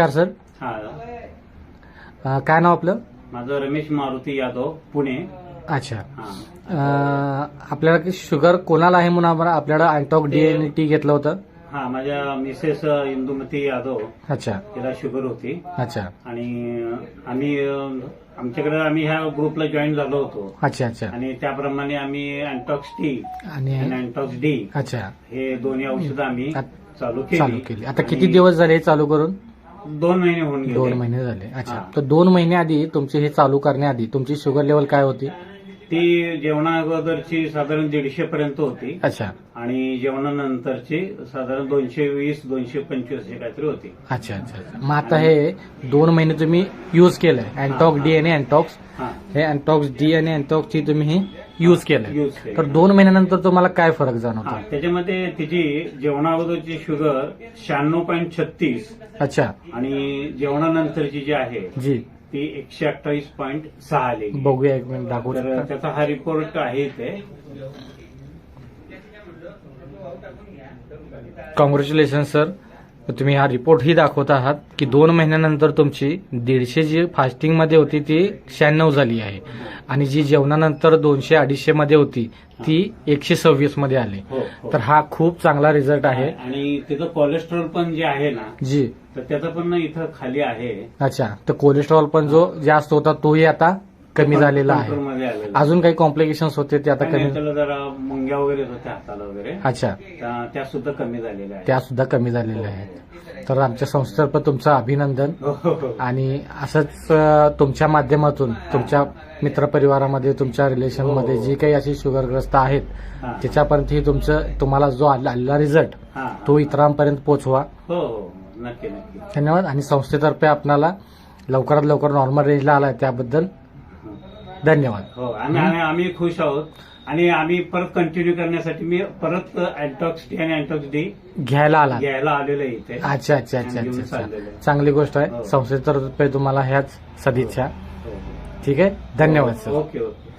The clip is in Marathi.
नमस्कार सर. हा. अ, काय नाव आपलं? माझं रमेश मारुती यादव पुणे. अच्छा. हा. अ, आपल्याला की शुगर कोणाला आहे म्हणून आपण आपल्याला अँटॉक डी एन टी घेतलं होतं? हा माझ्या मिसेस इंदुमती यादव. अच्छा. तिला शुगर होती. अच्छा. आणि आम्ही अं, आमच्याकडे आम्ही ह्या ग्रुपला जॉईन झालो होतो. अच्छा अच्छा. आणि त्याप्रमाणे आम्ही अँटॉक्स टी आणि आणि अँटॉक्स डी अच्छा. हे दोन्ही औषधं आम्ही चालू चालू केली. केली. आता आणि किती दिवस झाले हे चालू करून? दोन महिने होऊन गेले. दोन महिने झाले. अच्छा. हा. तर दोन महिन्याआधी तुमचे हे चालू करण्याआधी तुमची शुगर लेवल काय होती? ती जेवणा अगोदरची साधारण दीडशे पर्यंत होती. अच्छा. आणि जेवणानंतरची साधारण दोनशे वीस दोनशे पंचवीस अशी काहीतरी होती. अच्छा अच्छा अच्छा. मग आता हे दोन महिने तुम्ही युज केलंय. अँटॉक डी आणि अँटॉक्स हा. हे अँटॉक्स डी आणि अँटॉक्सची तुम्ही हे युज केलंय. यूज केली तर दोन महिन्यानंतर तुम्हाला काय फरक हा जाणवतो त्याच्यामध्ये तिची जेवणा अगोदरची शुगर शहाण्णव पॉईंट छत्तीस. अच्छा. आणि जेवणानंतरची जी आहे जी. ती एकशे अठ्ठावीस पॉईंट सहा आली बघूया एक मिनिट दाखवू तर शकता? त्याचा हा रिपोर्ट आहे इथे. कॉंग्रॅच्युलेशन सर तुम्ही हा रिपोर्ट ही दाखवत आहात की दोन महिन्यानंतर तुमची दीडशे जी फास्टिंगमध्ये होती ती शहाण्णव झाली आहे. आणि जी जेवणानंतर दोनशे अडीचशे मध्ये होती ती एकशे सव्वीसमध्ये आली. हो, हो. तर हा खूप चांगला रिझल्ट आहे. आणि त्याचं कोलेस्ट्रॉल पण जे आहे ना जी. तर त्याचं पण इथं खाली आहे. अच्छा. तर कोलेस्ट्रॉल पण जो जास्त होता तोही आता कमी झालेला आहे. आलेला अजून काही कॉम्प्लिकेशन्स होते ते आता आणि कमी त्याला जरा मुंग्या वगैरे होत्या हाताला वगैरे. अच्छा. त्या- त्या सुद्धा कमी झालेल्या आहेत. त्या सुद्धा कमी झालेल्या आहेत. तर आमच्या संस्थेतर्फे तुमचं अभिनंदन. हो, हो, हो. आणि असंच अ, तुमच्या माध्यमातून तुमच्या मित्रपरिवारामध्ये तुमच्या रिलेशनमध्ये जी काही अशी शुगरग्रस्त आहेत हा. त्याच्यापर्यंत ही तुमचं तुम्हाला जो आला आलेला रिझल्ट हा. तो इतरांपर्यंत पोहोचवा. हो हो नक्की नक्की. धन्यवाद. आणि संस्थेतर्फे आपणाला लवकरात लवकर नॉर्मल रेंजला आलाय त्याबद्दल धन्यवाद. हो आणि आणि आम्ही खुश आहोत. आणि आम्ही परत कंटिन्यू करण्यासाठी मी परत अँटॉक्स टी आणि अँटॉक्स डी घ्यायला आला. घ्यायला आलेलो आहे इथे. अच्छा अच्छा अच्छा घेऊन अच्छा चाललेलो अच्छा आहे. चांगली गोष्ट आहे. हो. संस्थेतर्फे तुम्हाला ह्याच सदिच्छा. हो, हो. ठीक आहे? धन्यवाद सर. Okay okay.